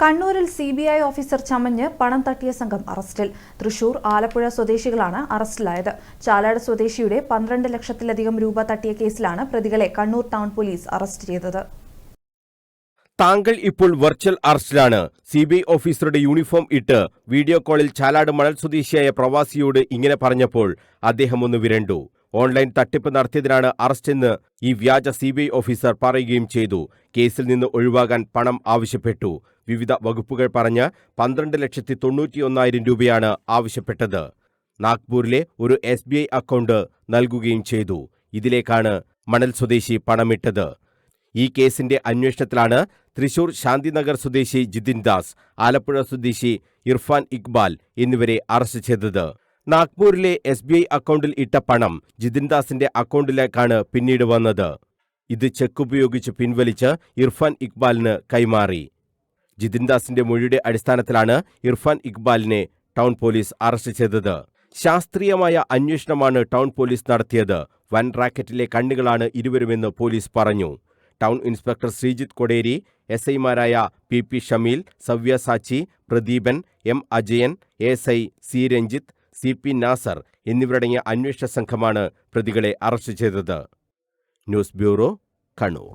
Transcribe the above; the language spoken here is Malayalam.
കണ്ണൂരിൽ സി ബി ഐ ഓഫീസർ ചമഞ്ഞ് പണം തട്ടിയ സംഘം അറസ്റ്റിൽ. തൃശൂർ ആലപ്പുഴ സ്വദേശികളാണ് അറസ്റ്റിലായത്. ചാലാട് സ്വദേശിയുടെ പന്ത്രണ്ട് ലക്ഷത്തിലധികം രൂപ തട്ടിയ കേസിലാണ് പ്രതികളെ കണ്ണൂർ ടൗൺ പോലീസ് അറസ്റ്റ് ചെയ്തത്. താങ്കൾ ഇപ്പോൾ വെർച്വൽ അറസ്റ്റിലാണ്. സി ബി ഐ ഓഫീസറുടെ യൂണിഫോം ഇട്ട് വീഡിയോ കോളിൽ ചാലാട് മണൽ സ്വദേശിയായ പ്രവാസിയോട് ഇങ്ങനെ പറഞ്ഞപ്പോൾ അദ്ദേഹം ഒന്ന് വിരണ്ടു. ഓൺലൈൻ തട്ടിപ്പ് നടത്തിയതിനാണ് അറസ്റ്റെന്ന് ഈ വ്യാജ സി ഓഫീസർ പറയുകയും ചെയ്തു. കേസിൽ നിന്ന് ഒഴിവാകാൻ പണം ആവശ്യപ്പെട്ടു. വിവിധ വകുപ്പുകൾ പറഞ്ഞ് പന്ത്രണ്ട് ലക്ഷത്തി തൊണ്ണൂറ്റിയൊന്നായിരം രൂപയാണ് ആവശ്യപ്പെട്ടത്. നാഗ്പൂരിലെ ഒരു എസ് ബി ഐ അക്കൗണ്ട് നൽകുകയും ചെയ്തു. ഇതിലേക്കാണ് മണൽ സ്വദേശി പണമിട്ടത്. ഈ കേസിന്റെ അന്വേഷണത്തിലാണ് തൃശൂർ ശാന്തിനഗർ സ്വദേശി ജിതിൻ ദാസ് ആലപ്പുഴ സ്വദേശി ഇർഫാൻ ഇക്ബാൽ എന്നിവരെ അറസ്റ്റ് ചെയ്തത്. നാഗ്പൂരിലെ എസ് ബി ഐ അക്കൗണ്ടിൽ ഇട്ട പണം ജിതിൻ ദാസിന്റെ അക്കൗണ്ടിലേക്കാണ് പിന്നീട് വന്നത്. ഇത് ചെക്ക് ഉപയോഗിച്ച് പിൻവലിച്ച് ഇർഫാൻ ഇക്ബാലിന് കൈമാറി. ജിതിൻ ദാസിന്റെ മൊഴിയുടെ അടിസ്ഥാനത്തിലാണ് ഇർഫാൻ ഇക്ബാലിനെ ടൗൺ പോലീസ് അറസ്റ്റ് ചെയ്തത്. ശാസ്ത്രീയമായ അന്വേഷണമാണ് ടൗൺ പോലീസ് നടത്തിയത്. വൻ റാക്കറ്റിലെ കണ്ണുകളാണ് ഇരുവരുമെന്ന് പോലീസ് പറഞ്ഞു. Town inspector Sreejith Koderi S ഐമാരായ P P Shameel Savya Sachi Pradeepan M Ajayan S I C Ranjith C P Nasar എന്നിവരടങ്ങിയ അന്വേഷണ സംഘമാണ് പ്രതികളെ അറസ്റ്റ് ചെയ്തത്. News bureau Kannur.